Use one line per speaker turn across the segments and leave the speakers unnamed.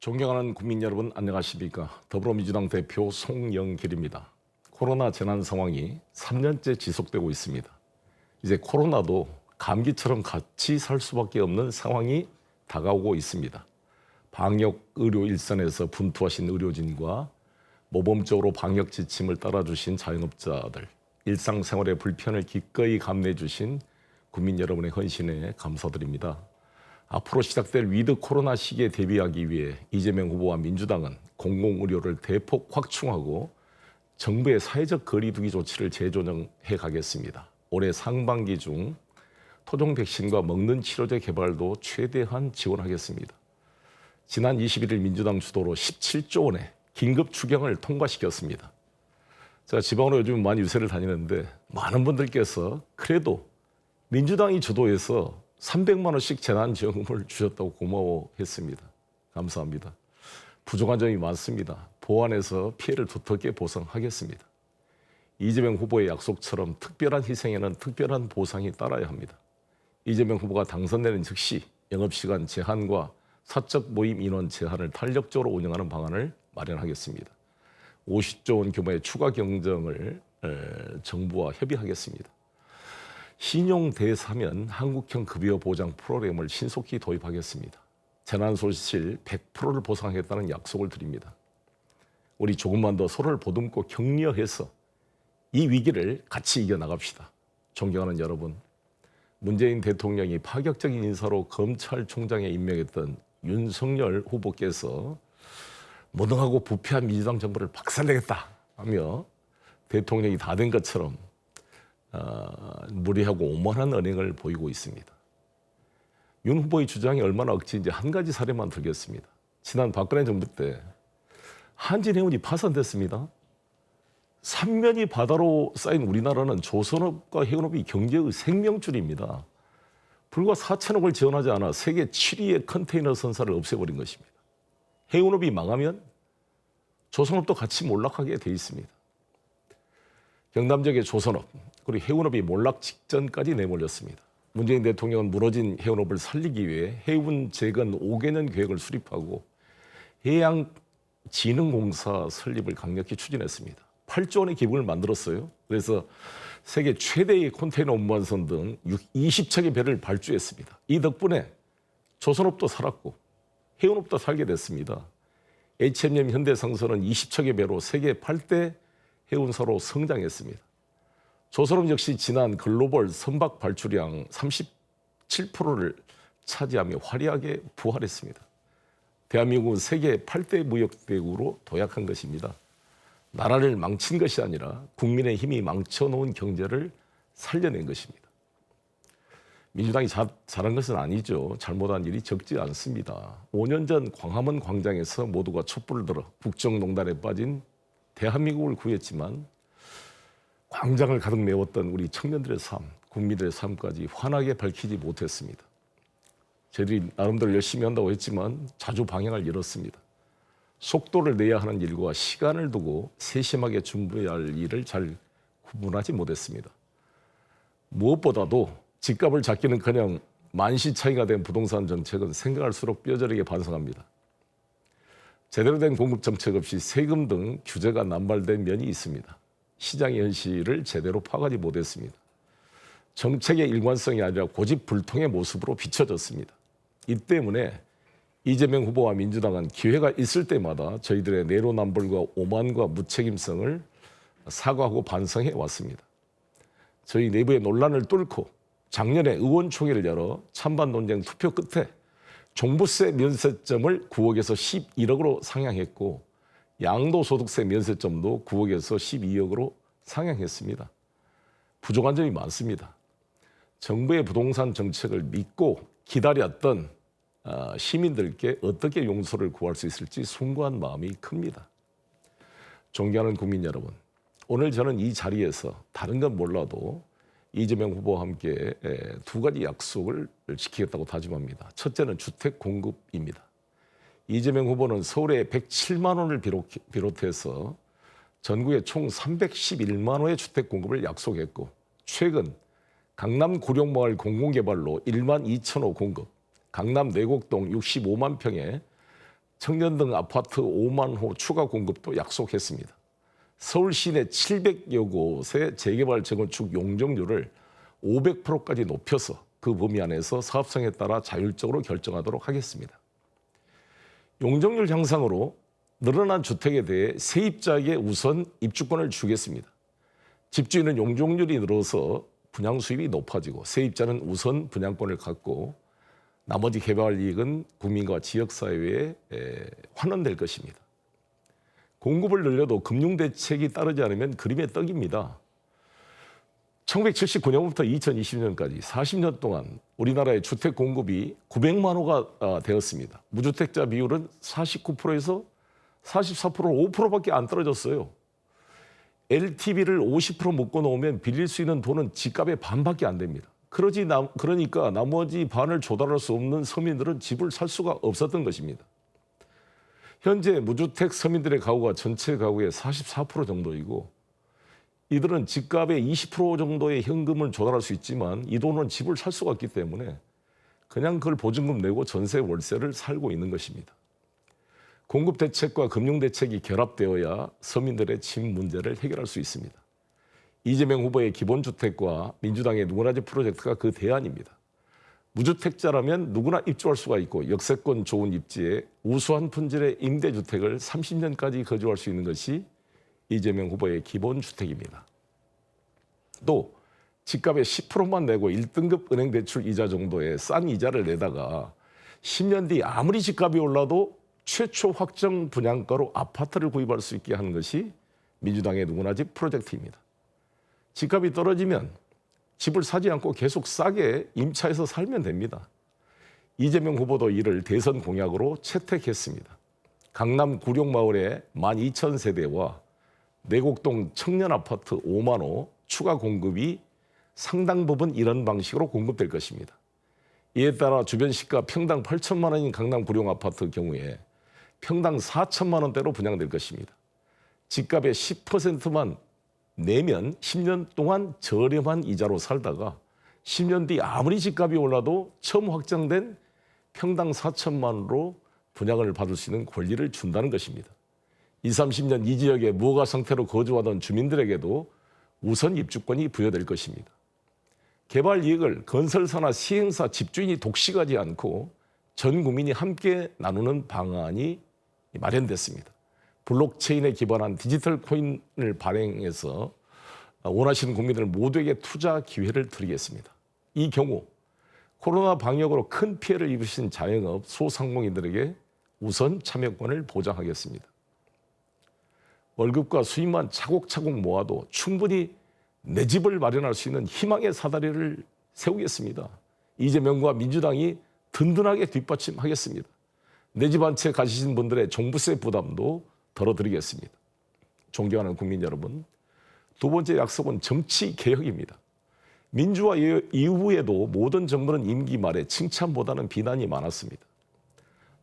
존경하는 국민 여러분 안녕하십니까? 더불어민주당 대표 송영길입니다. 코로나 재난 상황이 3년째 지속되고 있습니다. 이제 코로나도 감기처럼 같이 살 수밖에 없는 상황이 다가오고 있습니다. 방역 의료 일선에서 분투하신 의료진과 모범적으로 방역 지침을 따라주신 자영업자들 일상생활의 불편을 기꺼이 감내해 주신 국민 여러분의 헌신에 감사드립니다. 앞으로 시작될 위드 코로나 시기에 대비하기 위해 이재명 후보와 민주당은 공공의료를 대폭 확충하고 정부의 사회적 거리두기 조치를 재조정해 가겠습니다. 올해 상반기 중 토종 백신과 먹는 치료제 개발도 최대한 지원하겠습니다. 지난 21일 민주당 주도로 17조 원의 긴급 추경을 통과시켰습니다. 제가 지방으로 요즘 많이 유세를 다니는데 많은 분들께서 그래도 민주당이 주도해서 300만 원씩 재난지원금을 주셨다고 고마워했습니다. 감사합니다. 부족한 점이 많습니다. 보완해서 피해를 두텁게 보상하겠습니다. 이재명 후보의 약속처럼 특별한 희생에는 특별한 보상이 따라야 합니다. 이재명 후보가 당선되는 즉시 영업시간 제한과 사적 모임 인원 제한을 탄력적으로 운영하는 방안을 마련하겠습니다. 50조 원 규모의 추가 경정을 에, 정부와 협의하겠습니다. 신용 대사면 한국형 급여 보장 프로그램을 신속히 도입하겠습니다. 재난 소실 100%를 보상하겠다는 약속을 드립니다. 우리 조금만 더 서로를 보듬고 격려해서 이 위기를 같이 이겨 나갑시다. 존경하는 여러분, 문재인 대통령이 파격적인 인사로 검찰총장에 임명했던 윤석열 후보께서 무능하고 부패한 민주당 정부를 박살내겠다 하며 대통령이 다 된 것처럼 어, 무리하고 오만한 언행을 보이고 있습니다. 윤 후보의 주장이 얼마나 억지인지 한 가지 사례만 들겠습니다. 지난 박근혜 정부 때 한진해운이 파산됐습니다. 삼면이 바다로 쌓인 우리나라는 조선업과 해운업이 경제의 생명줄입니다. 불과 4천억을 지원하지 않아 세계 7위의 컨테이너 선사를 없애버린 것입니다. 해운업이 망하면 조선업도 같이 몰락하게 돼 있습니다. 경남 지역의 조선업 그리고 해운업이 몰락 직전까지 내몰렸습니다. 문재인 대통령은 무너진 해운업을 살리기 위해 해운 재건 5개년 계획을 수립하고 해양진흥공사 설립을 강력히 추진했습니다. 8조 원의 기금을 만들었어요. 그래서 세계 최대의 컨테이너 운반선 등 20척의 배를 발주했습니다. 이 덕분에 조선업도 살았고 해운업도 살게 됐습니다. H&M 현대상선은 20척의 배로 세계 8대 해운사로 성장했습니다. 조선업 역시 지난 글로벌 선박 발주량 37%를 차지하며 화려하게 부활했습니다. 대한민국은 세계 8대 무역대국으로 도약한 것입니다. 나라를 망친 것이 아니라 국민의 힘이 망쳐놓은 경제를 살려낸 것입니다. 민주당이 자, 잘한 것은 아니죠. 잘못한 일이 적지 않습니다. 5년 전 광화문 광장에서 모두가 촛불을 들어 국정농단에 빠진 대한민국을 구했지만 광장을 가득 메웠던 우리 청년들의 삶, 국민들의 삶까지 환하게 밝히지 못했습니다. 저희들이 나름대로 열심히 한다고 했지만 자주 방향을 잃었습니다. 속도를 내야 하는 일과 시간을 두고 세심하게 준비해야 할 일을 잘 구분하지 못했습니다. 무엇보다도 집값을 잡기는커녕 만시 차이가 된 부동산 정책은 생각할수록 뼈저리게 반성합니다. 제대로 된 공급 정책 없이 세금 등 규제가 남발된 면이 있습니다. 시장의 현실을 제대로 파악하지 못했습니다. 정책의 일관성이 아니라 고집불통의 모습으로 비춰졌습니다. 이 때문에 이재명 후보와 민주당은 기회가 있을 때마다 저희들의 내로남불과 오만과 무책임성을 사과하고 반성해 왔습니다. 저희 내부의 논란을 뚫고 작년에 의원총회를 열어 찬반 논쟁 투표 끝에 종부세 면세점을 9억에서 11억으로 상향했고 양도소득세 면세점도 9억에서 12억으로 상향했습니다. 부족한 점이 많습니다. 정부의 부동산 정책을 믿고 기다렸던 아, 시민들께 어떻게 용서를 구할 수 있을지 숭고한 마음이 큽니다. 존경하는 국민 여러분, 오늘 저는 이 자리에서 다른 건 몰라도 이재명 후보와 함께 두 가지 약속을 지키겠다고 다짐합니다. 첫째는 주택 공급입니다. 이재명 후보는 서울에 107만 원을 비롯해서 전국에 총 311만 호의 주택 공급을 약속했고 최근 강남 구룡마을 공공개발로 1만 2천 호 공급, 강남 내곡동 65만 평에 청년등 아파트 5만 호 추가 공급도 약속했습니다. 서울 시내 700여 곳의 재개발 재건축 용적률을 500%까지 높여서 그 범위 안에서 사업성에 따라 자율적으로 결정하도록 하겠습니다. 용적률 향상으로 늘어난 주택에 대해 세입자에게 우선 입주권을 주겠습니다. 집주인은 용적률이 늘어서 분양 수입이 높아지고 세입자는 우선 분양권을 갖고 나머지 개발 이익은 국민과 지역 사회에 에, 환원될 것입니다. 공급을 늘려도 금융 대책이 따르지 않으면 그림의 떡입니다. 1979년부터 2020년까지 40년 동안 우리나라의 주택 공급이 900만 호가 아, 되었습니다. 무주택자 비율은 49%에서 44% 5%밖에 안 떨어졌어요. LTV를 50% 묶어 놓으면 빌릴 수 있는 돈은 집값의 반밖에 안 됩니다. 그러지 나, 그러니까 나머지 반을 조달할 수 없는 서민들은 집을 살 수가 없었던 것입니다. 현재 무주택 서민들의 가구가 전체 가구의 44% 정도이고 이들은 집값의 20% 정도의 현금을 조달할 수 있지만 이 돈은 집을 살 수가 없기 때문에 그냥 그걸 보증금 내고 전세 월세를 살고 있는 것입니다. 공급 대책과 금융 대책이 결합되어야 서민들의 집 문제를 해결할 수 있습니다. 이재명 후보의 기본주택과 민주당의 누구나 집 프로젝트가 그 대안입니다. 무주택자라면 누구나 입주할 수가 있고 역세권 좋은 입지에 우수한 품질의 임대주택을 30년까지 거주할 수 있는 것이 이재명 후보의 기본 주택입니다. 또 집값의 10%만 내고 1등급 은행 대출 이자 정도의 싼 이자를 내다가 10년 뒤 아무리 집값이 올라도 최초 확정 분양가로 아파트를 구입할 수 있게 하는 것이 민주당의 누구나 집 프로젝트입니다. 집값이 떨어지면 집을 사지 않고 계속 싸게 임차해서 살면 됩니다. 이재명 후보도 이를 대선 공약으로 채택했습니다. 강남 구룡마을의 12,000세대와 내곡동 청년 아파트 5만 호 추가 공급이 상당 부분 이런 방식으로 공급될 것입니다. 이에 따라 주변 시가 평당 8천만 원인 강남 구룡 아파트 경우에 평당 4천만 원대로 분양될 것입니다. 집값의 10%만 내면 10년 동안 저렴한 이자로 살다가 10년 뒤 아무리 집값이 올라도 처음 확정된 평당 4천만 원으로 분양을 받을 수 있는 권리를 준다는 것입니다. 20, 30년 이 지역에 무허가 상태로 거주하던 주민들에게도 우선 입주권이 부여될 것입니다. 개발 이익을 건설사나 시행사 집주인이 독식하지 않고 전 국민이 함께 나누는 방안이 마련됐습니다. 블록체인에 기반한 디지털 코인을 발행해서 원하시는 국민들 모두에게 투자 기회를 드리겠습니다. 이 경우 코로나 방역으로 큰 피해를 입으신 자영업 소상공인들에게 우선 참여권을 보장하겠습니다. 월급과 수입만 차곡차곡 모아도 충분히 내 집을 마련할 수 있는 희망의 사다리를 세우겠습니다. 이재명과 민주당이 든든하게 뒷받침하겠습니다. 내 집 한 채 가지신 분들의 종부세 부담도 덜어드리겠습니다. 존경하는 국민 여러분, 두 번째 약속은 정치 개혁입니다. 민주화 이후에도 모든 정부는 임기 말에 칭찬보다는 비난이 많았습니다.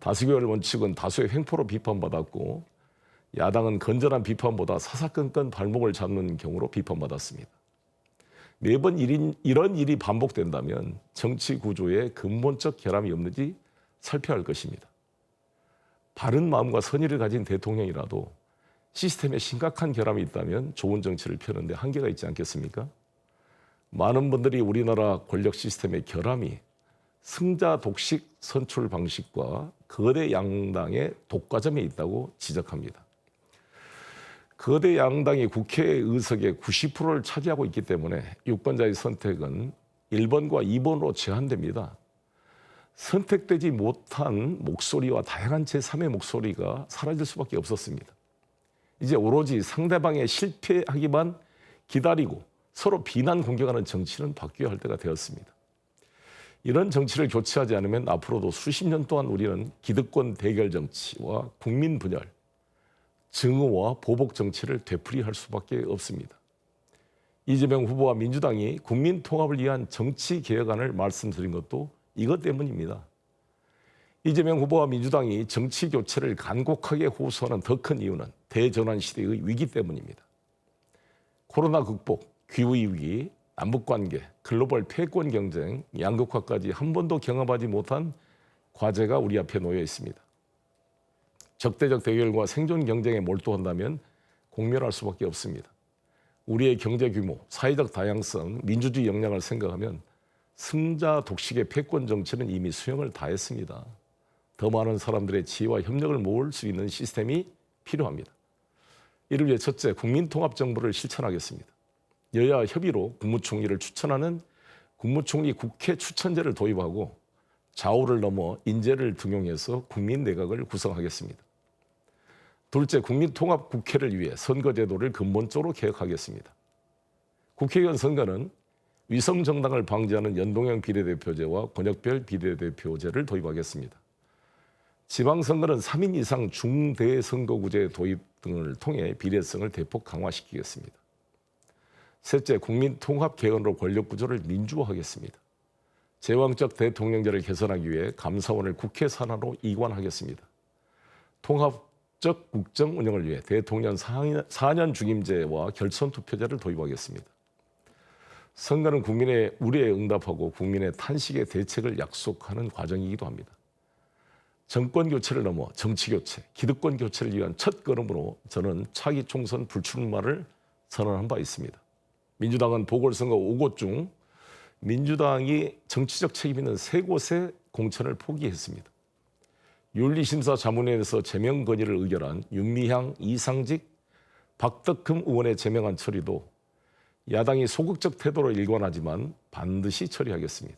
다수결 원칙은 다수의 횡포로 비판받았고 야당은 건전한 비판보다 사사건건 발목을 잡는 경우로 비판받았습니다. 매번 일인, 이런 일이 반복된다면 정치 구조에 근본적 결함이 없는지 살펴야 할 것입니다. 바른 마음과 선의를 가진 대통령이라도 시스템에 심각한 결함이 있다면 좋은 정치를 펴는데 한계가 있지 않겠습니까? 많은 분들이 우리나라 권력 시스템의 결함이 승자 독식 선출 방식과 거대 양당의 독과점에 있다고 지적합니다. 거대 양당이 국회 의석의 90%를 차지하고 있기 때문에 유권자의 선택은 1번과 2번으로 제한됩니다. 선택되지 못한 목소리와 다양한 제3의 목소리가 사라질 수밖에 없었습니다. 이제 오로지 상대방의 실패하기만 기다리고 서로 비난 공격하는 정치는 바뀌어야 할 때가 되었습니다. 이런 정치를 교체하지 않으면 앞으로도 수십 년 동안 우리는 기득권 대결 정치와 국민 분열, 증오와 보복 정치를 되풀이할 수밖에 없습니다. 이재명 후보와 민주당이 국민 통합을 위한 정치 개혁안을 말씀드린 것도 이것 때문입니다. 이재명 후보와 민주당이 정치 교체를 간곡하게 호소하는 더 큰 이유는 대전환 시대의 위기 때문입니다. 코로나 극복, 기후위 위기, 남북 관계, 글로벌 패권 경쟁, 양극화까지 한 번도 경험하지 못한 과제가 우리 앞에 놓여 있습니다. 적대적 대결과 생존 경쟁에 몰두한다면 공멸할 수밖에 없습니다. 우리의 경제 규모, 사회적 다양성, 민주주의 역량을 생각하면 승자 독식의 패권 정치는 이미 수용을 다했습니다. 더 많은 사람들의 지혜와 협력을 모을 수 있는 시스템이 필요합니다. 이를 위해 첫째, 국민통합정부를 실천하겠습니다. 여야 협의로 국무총리를 추천하는 국무총리 국회 추천제를 도입하고 좌우를 넘어 인재를 등용해서 국민 내각을 구성하겠습니다. 둘째, 국민통합 국회를 위해 선거제도를 근본적으로 개혁하겠습니다. 국회의원 선거는 위성 정당을 방지하는 연동형 비례대표제와 권역별 비례대표제를 도입하겠습니다. 지방선거는 3인 이상 중대선거구제 도입 등을 통해 비례성을 대폭 강화시키겠습니다. 셋째, 국민통합 개헌으로 권력구조를 민주화하겠습니다. 제왕적 대통령제를 개선하기 위해 감사원을 국회 산하로 이관하겠습니다. 통합 적 국정 운영을 위해 대통령 4년 중임제와 결선 투표제를 도입하겠습니다. 선거는 국민의 우려에 응답하고 국민의 탄식에 대책을 약속하는 과정이기도 합니다. 정권 교체를 넘어 정치 교체, 기득권 교체를 위한 첫 걸음으로 저는 차기 총선 불출마를 선언한 바 있습니다. 민주당은 보궐선거 5곳 중 민주당이 정치적 책임 있는 세 곳의 공천을 포기했습니다. 윤리심사 자문회에서 제명 건의를 의결한 윤미향, 이상직, 박덕흠 의원의 제명안 처리도 야당이 소극적 태도로 일관하지만 반드시 처리하겠습니다.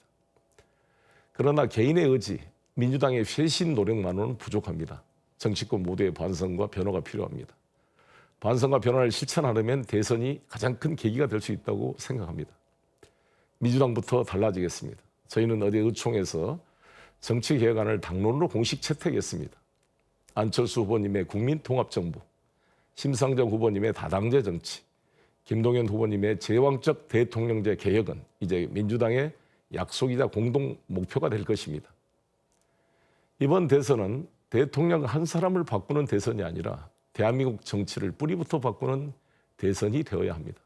그러나 개인의 의지, 민주당의 쇄신 노력만으로는 부족합니다. 정치권 모두의 반성과 변화가 필요합니다. 반성과 변화를 실천하려면 대선이 가장 큰 계기가 될 수 있다고 생각합니다. 민주당부터 달라지겠습니다. 저희는 어제 의총에서 정치개혁안을 당론으로 공식 채택했습니다. 안철수 후보님의 국민통합정부, 심상정 후보님의 다당제 정치, 김동연 후보님의 제왕적 대통령제 개혁은 이제 민주당의 약속이자 공동 목표가 될 것입니다. 이번 대선은 대통령 한 사람을 바꾸는 대선이 아니라 대한민국 정치를 뿌리부터 바꾸는 대선이 되어야 합니다.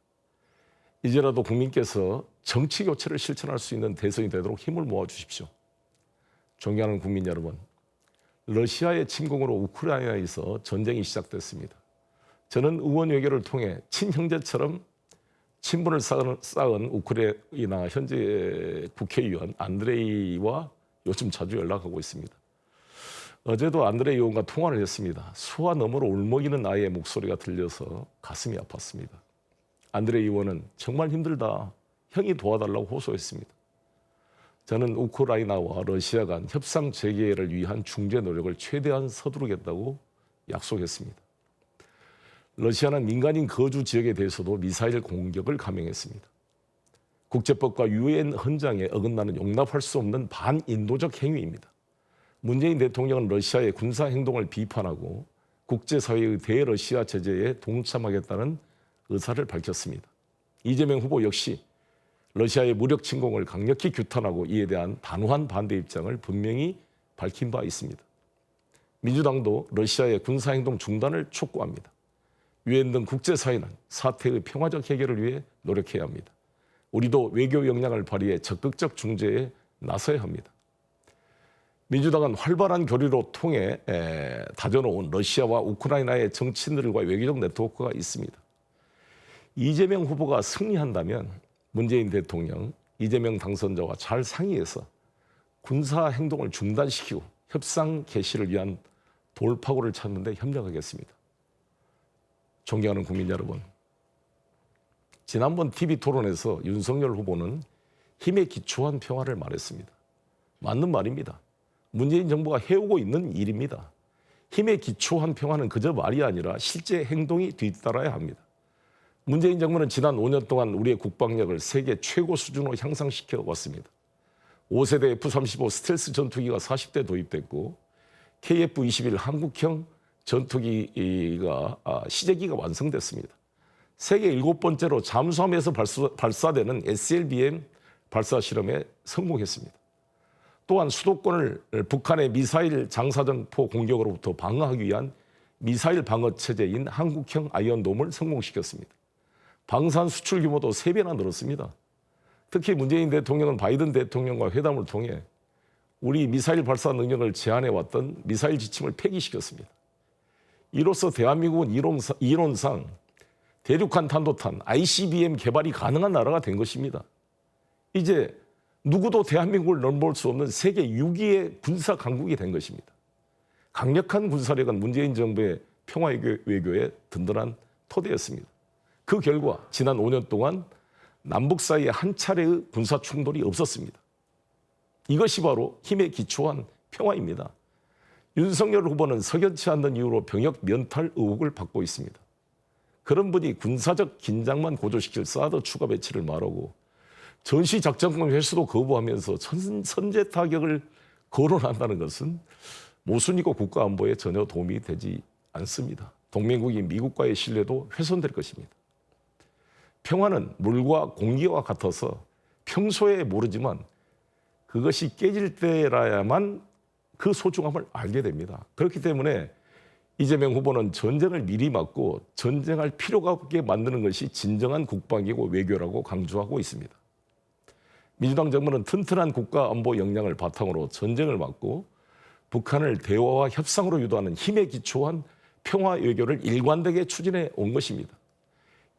이제라도 국민께서 정치 교체를 실천할 수 있는 대선이 되도록 힘을 모아 주십시오. 존경하는 국민 여러분, 러시아의 침공으로 우크라이나에서 전쟁이 시작됐습니다. 저는 의원 외교를 통해 친형제처럼 친분을 쌓은, 쌓은 우크라이나 현재 국회의원 안드레이와 요즘 자주 연락하고 있습니다. 어제도 안드레이 의원과 통화를 했습니다. 수화 너머로 울먹이는 아이의 목소리가 들려서 가슴이 아팠습니다. 안드레이 의원은 정말 힘들다. 형이 도와달라고 호소했습니다. 저는 우크라이나와 러시아 간 협상 재개를 위한 중재 노력을 최대한 서두르겠다고 약속했습니다. 러시아는 민간인 거주 지역에 대해서도 미사일 공격을 감행했습니다. 국제법과 유엔 헌장에 어긋나는 용납할 수 없는 반인도적 행위입니다. 문재인 대통령은 러시아의 군사 행동을 비판하고 국제사회의 대러시아 제재에 동참하겠다는 의사를 밝혔습니다. 이재명 후보 역시 러시아의 무력 침공을 강력히 규탄하고 이에 대한 단호한 반대 입장을 분명히 밝힌 바 있습니다. 민주당도 러시아의 군사행동 중단을 촉구합니다. 유엔 등 국제사회는 사태의 평화적 해결을 위해 노력해야 합니다. 우리도 외교 역량을 발휘해 적극적 중재에 나서야 합니다. 민주당은 활발한 교류로 통해 다져놓은 러시아와 우크라이나의 정치인들과 외교적 네트워크가 있습니다. 이재명 후보가 승리한다면 문재인 대통령, 이재명 당선자와 잘 상의해서 군사 행동을 중단시키고 협상 개시를 위한 돌파구를 찾는 데 협력하겠습니다. 존경하는 국민 여러분. 지난번 TV 토론에서 윤석열 후보는 힘에 기초한 평화를 말했습니다. 맞는 말입니다. 문재인 정부가 해오고 있는 일입니다. 힘에 기초한 평화는 그저 말이 아니라 실제 행동이 뒤따라야 합니다. 문재인 정부는 지난 5년 동안 우리의 국방력을 세계 최고 수준으로 향상시켜 왔습니다. 5세대 F-35 스텔스 전투기가 40대 도입됐고 KF-21 한국형 전투기가 아, 시제기가 완성됐습니다. 세계 일곱 번째로 잠수함에서 발사, 되는 SLBM 발사 실험에 성공했습니다. 또한 수도권을 북한의 미사일 장사정포 공격으로부터 방어하기 위한 미사일 방어 체제인 한국형 아이언돔을 성공시켰습니다. 방산 수출 규모도 세배나 늘었습니다. 특히 문재인 대통령은 바이든 대통령과 회담을 통해 우리 미사일 발사 능력을 제한해 왔던 미사일 지침을 폐기시켰습니다. 이로써 대한민국은 이론상, 대륙간 탄도탄 ICBM 개발이 가능한 나라가 된 것입니다. 이제 누구도 대한민국을 넘볼 수 없는 세계 6위의 군사 강국이 된 것입니다. 강력한 군사력은 문재인 정부의 평화 외교- 외교의 든든한 토대였습니다. 그 결과 지난 5년 동안 남북 사이에 한 차례의 군사 충돌이 없었습니다. 이것이 바로 힘에 기초한 평화입니다. 윤석열 후보는 석연치 않는 이유로 병역 면탈 의혹을 받고 있습니다. 그런 분이 군사적 긴장만 고조시킬 사드 추가 배치를 말하고 전시 작전권 회수도 거부하면서 선, 선제 타격을 거론한다는 것은 모순이고 국가 안보에 전혀 도움이 되지 않습니다. 동맹국이 미국과의 신뢰도 훼손될 것입니다. 평화는 물과 공기와 같아서 평소에 모르지만 그것이 깨질 때라야만 그 소중함을 알게 됩니다. 그렇기 때문에 이재명 후보는 전쟁을 미리 막고 전쟁할 필요가 없게 만드는 것이 진정한 국방이고 외교라고 강조하고 있습니다. 민주당 정부는 튼튼한 국가 안보 역량을 바탕으로 전쟁을 막고 북한을 대화와 협상으로 유도하는 힘에 기초한 평화 외교를 일관되게 추진해 온 것입니다.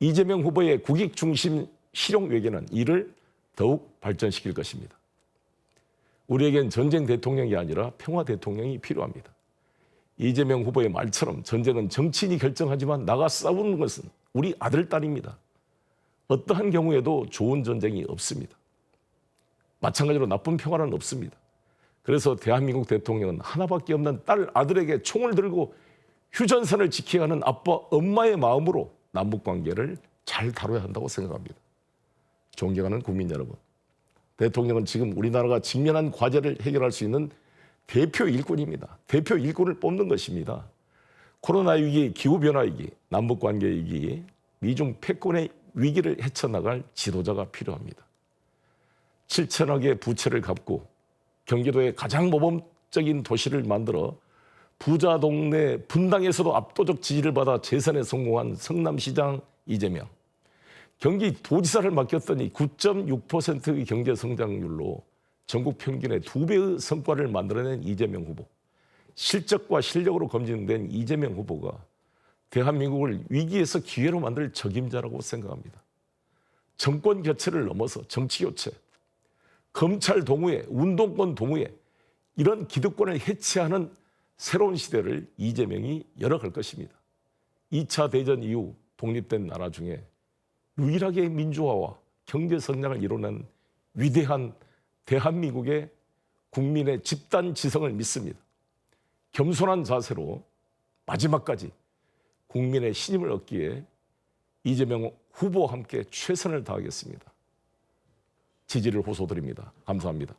이재명 후보의 국익 중심 실용 외교는 이를 더욱 발전시킬 것입니다. 우리에겐 전쟁 대통령이 아니라 평화 대통령이 필요합니다. 이재명 후보의 말처럼 전쟁은 정치인이 결정하지만 나가 싸우는 것은 우리 아들, 딸입니다. 어떠한 경우에도 좋은 전쟁이 없습니다. 마찬가지로 나쁜 평화는 없습니다. 그래서 대한민국 대통령은 하나밖에 없는 딸, 아들에게 총을 들고 휴전선을 지켜야 하는 아빠, 엄마의 마음으로 남북 관계를 잘 다뤄야 한다고 생각합니다. 존경하는 국민 여러분. 대통령은 지금 우리나라가 직면한 과제를 해결할 수 있는 대표 일꾼입니다. 대표 일꾼을 뽑는 것입니다. 코로나 위기, 기후변화 위기, 남북관계 위기, 미중 패권의 위기를 헤쳐나갈 지도자가 필요합니다. 7천억의 부채를 갚고 경기도의 가장 모범적인 도시를 만들어 부자 동네 분당에서도 압도적 지지를 받아 재선에 성공한 성남시장 이재명. 경기 도지사를 맡겼더니 9.6%의 경제 성장률로 전국 평균의 두 배의 성과를 만들어낸 이재명 후보. 실적과 실력으로 검증된 이재명 후보가 대한민국을 위기에서 기회로 만들 적임자라고 생각합니다. 정권 교체를 넘어서 정치 교체, 검찰 동우회, 운동권 동우회 이런 기득권을 해체하는 새로운 시대를 이재명이 열어갈 것입니다. 2차 대전 이후 독립된 나라 중에 유일하게 민주화와 경제 성장을 이루는 위대한 대한민국의 국민의 집단 지성을 믿습니다. 겸손한 자세로 마지막까지 국민의 신임을 얻기에 이재명 후보와 함께 최선을 다하겠습니다. 지지를 호소드립니다. 감사합니다.